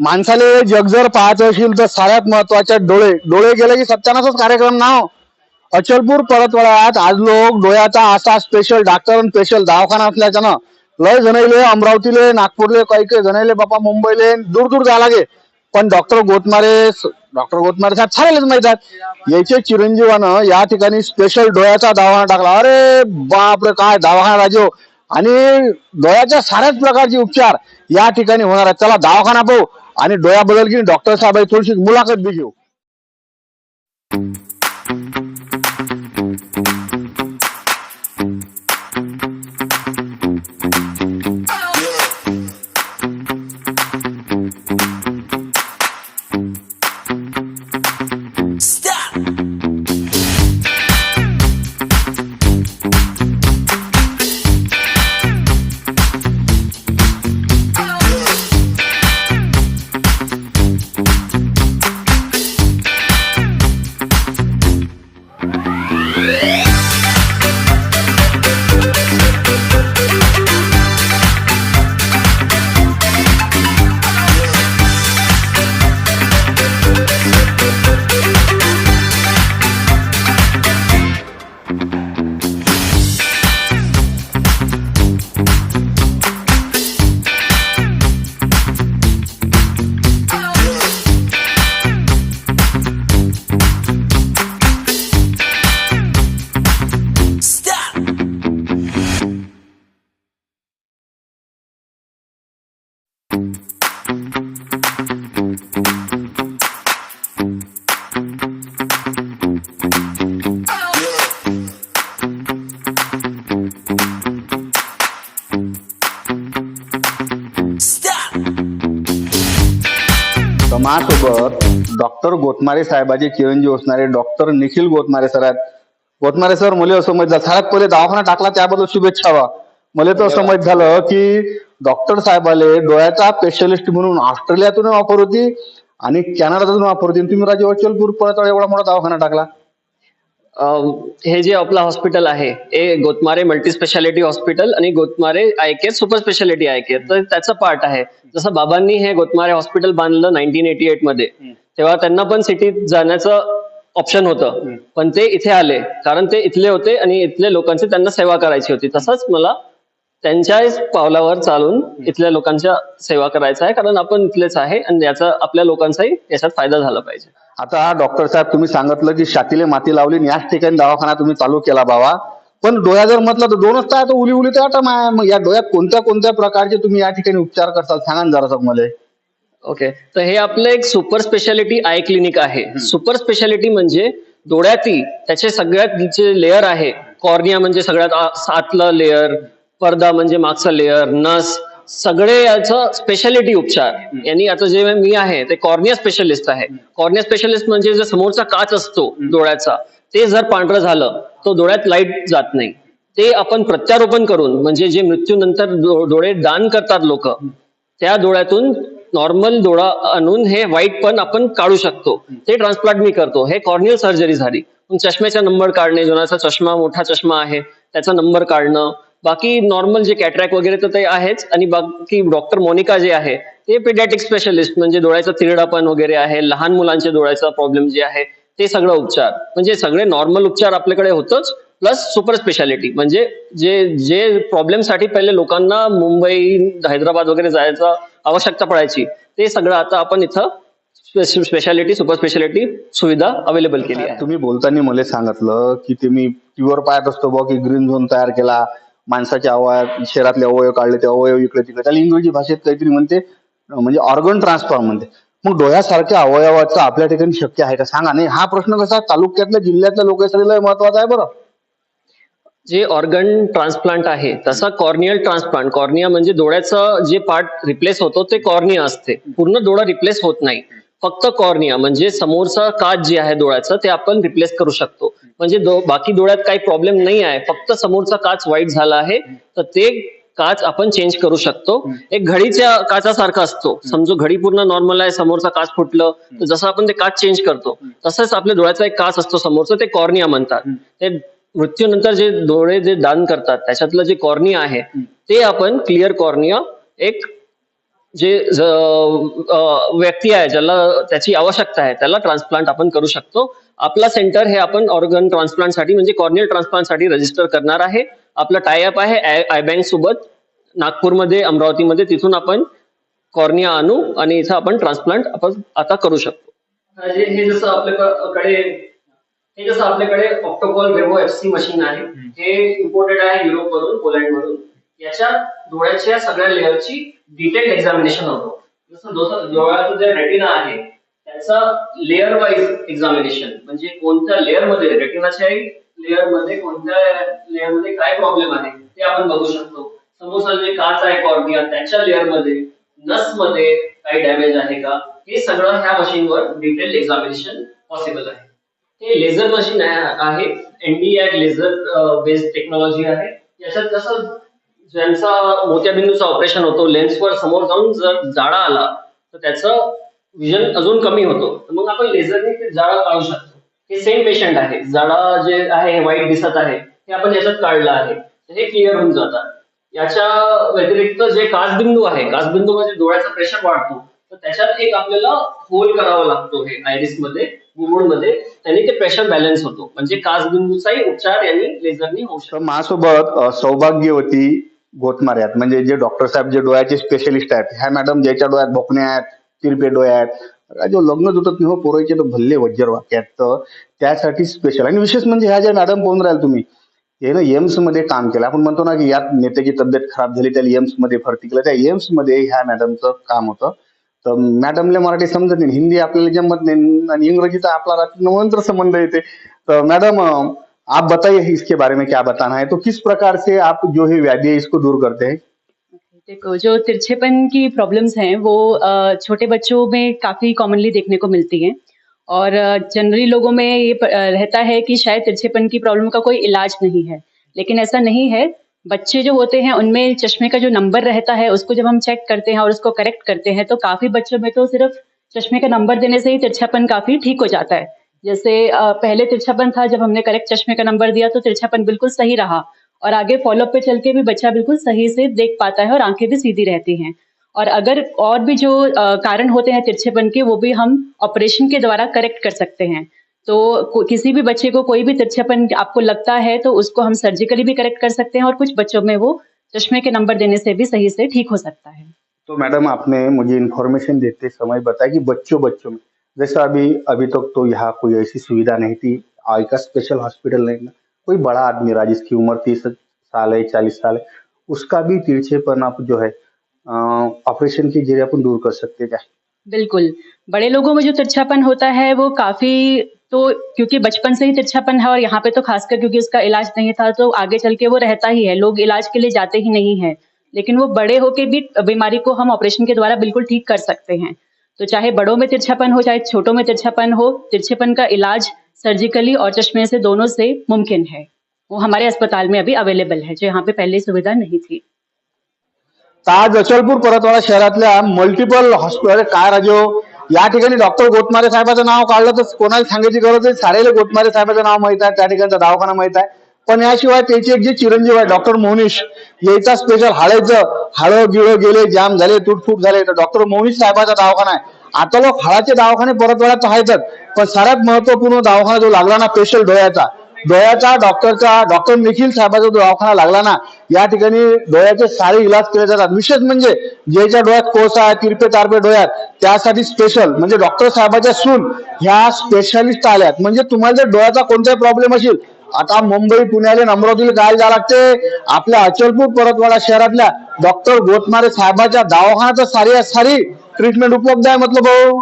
माणसाले जग जर पाहायचं असेल तर सगळ्यात महत्त्वाचे डोळे. डोळे गेले की सत्यानाच कार्यक्रम नाव हो. अचलपूर परतवाड्यात आज लोक डोळ्याचा असा स्पेशल डॉक्टर स्पेशल दवाखाना असल्याच्यानं लय जणले अमरावतीले नागपूरले काही काही जणले बापा मुंबईले दूर दूर जावं लागे पण डॉक्टर गोतमारे डॉक्टर गोतमारे साहेब चालेलच माहीत आहेत. याचे चिरंजीवानं या ठिकाणी स्पेशल डोळ्याचा दवाखाना टाकला. अरे बापरे काय दवाखाना राजीव हो. आणि डोळ्याच्या साऱ्याच प्रकारचे उपचार या ठिकाणी होणार आहेत. चला दवाखाना पाहू. आणि डोळ्याबद्दल की डॉक्टर साहेब थोडीशी मुलाखत बी घेऊ. माझ्यासोबत डॉक्टर गोतमारे साहेबाचे चिरंजीव असणारे डॉक्टर निखिल गोतमारे सर आहेत. गोतमारे सर मला असं माहीत झालं. सगळ्यात पहिले दवाखाना टाकला त्याबद्दल शुभेच्छा वा मला तर असं झालं की डॉक्टर साहेबाले डोळ्याचा स्पेशलिस्ट म्हणून ऑस्ट्रेलियातून वापर होती आणि कॅनडातून वापर होती. तुम्ही राजे अचलपूर परत एवढा मोठा दवाखाना टाकला. हे जे आपलं हॉस्पिटल आहे हे गोतमारे मल्टी स्पेशालिटी हॉस्पिटल आणि Gotmare eye care super speciality eye care. तर त्याचं पार्ट आहे. जसं बाबांनी हे गोतमारे हॉस्पिटल बांधलं नाईन्टीन एटी एटमध्ये तेव्हा त्यांना पण सिटीत जाण्याचं ऑप्शन होतं. पण ते इथे आले. कारण ते इथले होते आणि इथल्या लोकांची त्यांना सेवा करायची होती. तसंच मला त्यांच्याच पावलावर चालून इथल्या लोकांच्या सेवा करायचं आहे. कारण आपण इथलेच आहे आणि याचा आपल्या लोकांचाही याच्यात फायदा झाला पाहिजे. आता डॉक्टर साहेब तुम्ही सांगितलं की शातीले माती लावली आणि याच ठिकाणी दवाखाना तुम्ही चालू केला बाबा. पण डोळ्या जर म्हटलं तर दोनच तर उली उली तर आटम आहे मग या डोळ्यात कोणत्या कोणत्या प्रकारचे तुम्ही या ठिकाणी उपचार करताल सांगा ना जरा मला. ओके. तर हे आपलं एक सुपर स्पेशालिटी आय क्लिनिक आहे. सुपर स्पेशालिटी म्हणजे डोळ्यातील त्याचे सगळ्यात जे लेअर आहे कॉर्निया म्हणजे सगळ्यात आतलं लेअर पडदा म्हणजे मागचा लेअर नस सगळे याचं स्पेशालिटी उपचार. यांनी आता जे मी आहे ते कॉर्निया स्पेशलिस्ट आहे. कॉर्निया स्पेशलिस्ट म्हणजे जो समोरचा काच असतो डोळ्याचा ते जर पांढरं झालं तो डोळ्यात लाइट जात नाही. ते आपण प्रत्यारोपण करून म्हणजे जे मृत्यूनंतर डोळे दान करतात लोक त्या डोळ्यातून नॉर्मल डोळा आणून हे वाईट पण आपण काढू शकतो. ते ट्रान्सप्लांट मी करतो. हे कॉर्नियल सर्जरी झाली. चष्म्याचा नंबर काढणे जोनाचा चष्मा मोठा चष्मा आहे त्याचा नंबर काढणं बाकी नॉर्मल जे कॅट्रॅक वगैरे तर ते आहेच. आणि बाकी डॉक्टर मोनिका जे आहे ते पेडॅटिक स्पेशलिस्ट म्हणजे डोळ्याचा तिरडापण वगैरे आहे लहान मुलांच्या डोळ्याचा प्रॉब्लेम जे आहे ते सगळं उपचार. म्हणजे सगळे नॉर्मल उपचार आपल्याकडे होतच प्लस सुपर स्पेशालिटी म्हणजे जे जे प्रॉब्लेमसाठी पहिले लोकांना मुंबई हैदराबाद वगैरे जायचं आवश्यकता पडायची ते सगळं आता आपण इथं स्पेशालिटी सुपर स्पेशालिटी सुविधा अवेलेबल केली आहे. तुम्ही बोलताना मला सांगितलं की तुम्ही टीव्हीवर पाहत असतो बघ की ग्रीन झोन तयार केला माणसाच्या अवयव शरीरातले अवयव काढले ते अवयव इकडे तिकडे. त्याला इंग्रजी भाषेत काहीतरी म्हणते म्हणजे ऑर्गन ट्रान्सफॉर्म म्हणते. मग डोळ्यासारख्या अवयवाचं आपल्या ठिकाणी शक्य आहे का? सांगा. नाही हा प्रश्न कसा? तालुक्यातल्या जिल्ह्यातल्या लोकांसाठी लय महत्त्वाचा आहे बरं. जे ऑर्गन ट्रान्सप्लांट आहे तसा कॉर्नियल ट्रान्सप्लांट कॉर्निया म्हणजे डोळ्याचं जे पार्ट रिप्लेस होतो ते कॉर्निया असते. पूर्ण डोळा रिप्लेस होत नाही. फक्त कॉर्निया म्हणजे समोरचा काच जे आहे डोळ्याचं ते आपण रिप्लेस करू शकतो. म्हणजे बाकी डोळ्यात काही प्रॉब्लेम नाही आहे. फक्त समोरचा काच वाईट झाला आहे तर ते काच आपण चेंज करू शकतो. एक घडीच्या काचासारखा असतो. समजू घडी पूर्ण नॉर्मल आहे समोरचा काच फुटलं तर जसं आपण ते काच चेंज करतो तसंच आपल्या डोळ्याचा एक काच असतो समोरचा ते कॉर्निया म्हणतात. ते मृत्यूनंतर जे डोळे जे दान करतात त्याच्यातलं जे कॉर्निया आहे ते आपण क्लिअर कॉर्निया एक जे व्यक्ती आहे ज्याला त्याची आवश्यकता आहे त्याला ट्रान्सप्लांट आपण करू शकतो. आपला सेंटर हे आपण ऑर्गन ट्रान्सप्लांटसाठी म्हणजे कॉर्नियल ट्रान्सप्लांटसाठी रजिस्टर करणार आहे. आपलं टायअप आहे आय बँक सोबत. नागपूरमध्ये अमरावतीमध्ये तिथून आपण कॉर्निया आणू आणि इथं आपण ट्रान्सप्लांट आपण आता करू शकतो. हे जसं आपल्याकडे हे जसं आपल्याकडे ऑक्टोकॉल एफ सी मशीन आहे हे इम्पोर्टेड आहे युरोप वरून पोलंड वरून याच्या डोळ्याच्या सगळ्या लेअरची डिटेल एक्झामिनेशन होतो. जसं दोस- डोळ्याचं जे रेटिना आहे त्याचा लेअर वाईज एक्झामिनेशन म्हणजे कोणत्या लेअरमध्ये रेटिनाच्या लेअरमध्ये कोणत्या लेअरमध्ये काय प्रॉब्लेम आहे ते आपण बघू शकतो. समोर जे काच आहे कॉर्निया त्याच्या लेअरमध्ये नसमध्ये काही डॅमेज आहे का? हे सगळं ह्या मशीनवर डिटेल एक्झामिनेशन पॉसिबल आहे. हे लेझर मशीन आहे एनडीआय लेझर बेस्ड टेक्नॉलॉजी आहे. याच्यात कसं ज्यांचा मोत्याबिंदूचं ऑपरेशन होतो लेन्सवर समोर जाऊन जर जाळा आला तर त्याचं विजन अजून कमी होतो. तर मग आपण लेझरने ते जाळा काढू शकतो. हे सेम पेशंट आहे. जाळा जे आहे हे वाईट दिसत आहे हे आपण याच्यात काढलं आहे. हे क्लिअर होऊन जातात. याच्या व्यतिरिक्त जे काचबिंदू आहे काचबिंदू मध्ये डोळ्याचा प्रेशर वाढतो. तर त्याच्यात एक आपल्याला होल करावा लागतो हे आयरिसमध्ये गुगुळमध्ये. त्यांनी ते प्रेशर बॅलन्स होतो. म्हणजे काचबिंदूचाही उपचार यांनी लेझरनी होऊ शकतो. माझ्यासोबत सौभाग्यवती गोतमारे आहेत. म्हणजे जे डॉक्टर साहेब जे डोळ्याचे स्पेशलिस्ट आहेत ह्या मॅडम ज्याच्या डोळ्यात भोकणे आहेत तिरपे डोळे आहेत जो लग्न होतं हो पोरायचे तर भल्ले वज्जर वाक्यात तर त्यासाठी स्पेशल आणि विशेष म्हणजे ह्या ज्या मॅडम पाहून राहिल तुम्ही हे ना एम्समध्ये काम केलं. आपण म्हणतो ना की यात नेत्याची तब्येत खराब झाली त्याला एम्समध्ये भरती केलं. त्या एम्समध्ये ह्या मॅडमचं काम होतं. तर मॅडमला मराठी समजत नाही. हिंदी आपल्याला जमत नाही. आणि इंग्रजीचा आपला रात्री संबंध येते. तर मॅडम आप बताइए इसके बारे में क्या बताना है। तो किस प्रकार से आप जो है व्याधि इसको दूर करते हैं? देखो, जो तिरछेपन की प्रॉब्लम्स हैं, वो छोटे बच्चों में काफ़ी कॉमनली देखने को मिलती हैं। और जनरली लोगों में ये रहता है कि शायद तिरछेपन की प्रॉब्लम का कोई इलाज नहीं है। लेकिन ऐसा नहीं है। बच्चे जो होते हैं, उनमें चश्मे का जो नंबर रहता है, उसको जब हम चेक करते हैं और उसको करेक्ट करते हैं तो काफ़ी बच्चों में तो सिर्फ़ चश्मे का नंबर देने से ही तिरछापन काफ़ी ठीक हो जाता है। जैसे पहले तिरछापन था जब हमने करेक्ट चश्मे का नंबर दिया तो तिरछापन बिल्कुल सही रहा और आगे फॉलोअप पे चल के भी बच्चा बिल्कुल सही से देख पाता है और आँखें भी सीधी रहती हैं। और अगर और भी जो कारण होते हैं तिरछेपन के वो भी हम ऑपरेशन के द्वारा करेक्ट कर सकते हैं। तो किसी भी बच्चे को कोई भी तिरछेपन आपको लगता है तो उसको हम सर्जिकली भी करेक्ट कर सकते हैं और कुछ बच्चों में वो चश्मे के नंबर देने से भी सही से ठीक हो सकता है। तो मैडम, आपने मुझे इन्फॉर्मेशन देते समय बताया कि बच्चों बच्चों में जैसा अभी अभी तक तो यहाँ कोई ऐसी सुविधा नहीं थी। आई का स्पेशल हॉस्पिटल नहीं था कोई बड़ा आदमी रहा जिसकी उम्र तीस साल है, चालीस साल है, उसका भी तिरछेपन आप जो है ऑपरेशन के ज़रिए अपन दूर कर सकते क्या बिल्कुल। बड़े लोगों में जो तिरछापन होता है, वो काफ़ी तो क्योंकि बचपन से ही तिरछापन है और यहाँ पे तो खासकर क्योंकि उसका इलाज नहीं था तो आगे चल के वो रहता ही है। लोग इलाज के लिए जाते ही नहीं है। लेकिन वो बड़े होके भी बीमारी को हम ऑपरेशन के द्वारा बिल्कुल ठीक कर सकते हैं। तो चाहे बड़ों में तिरछापन हो, चाहे छोटों में तिरछापन हो, तिरछेपन का इलाज सर्जिकली और चश्मे से दोनों से मुमकिन है। वो हमारे अस्पताल में अभी अवेलेबल है, जो यहाँ पे पहले सुविधा नहीं थी। आज अचलपूर, परतवाडा शहरातल्या मल्टिपल हॉस्पिटल काय राजो? या डॉक्टर गोतमारे साहेबाचं नाव काढलं तर कोणाला सांगायची गरज आहे? सारेले गोतमारे साहेबाचं नाव माहित ठिकाणचा दवाखाना माहित आहे. पण याशिवाय त्याचे एक जे चिरंजीव आहे डॉक्टर मोनिश यायचा स्पेशल हाडायचं हाळं गिळं गेले जाम झाले तुटफूट झाले तर डॉक्टर मोनिश साहेबाचा दवाखाना आहे. आता लोक हाळाचे दवाखाने परत वेळा आहेतच पण सर्वात महत्त्वपूर्ण दवाखाना जो लागला ना स्पेशल डोळ्याचा. डोळ्याचा डॉक्टरचा डॉक्टर निखिल साहेबाचा जो दवाखाना लागला ना या ठिकाणी डोळ्याचे सारे इलाज केले जातात. विशेष म्हणजे ज्याच्या डोळ्यात कोसा आहे तिरपे तारपे डोळ्यात त्यासाठी स्पेशल म्हणजे डॉक्टर साहेबाच्या सून ह्या स्पेशालिस्ट आल्यात. म्हणजे तुम्हाला जर डोळ्याचा कोणताही प्रॉब्लेम असेल आता मुंबई पुण्याला अमरावतीला काय जावं लागते. आपल्या अचलपूर परतवाडा शहरातल्या डॉक्टर गोतमारे साहेबाच्या दवाखान्यात सारी सारी ट्रीटमेंट उपलब्ध आहे म्हटलं भाऊ.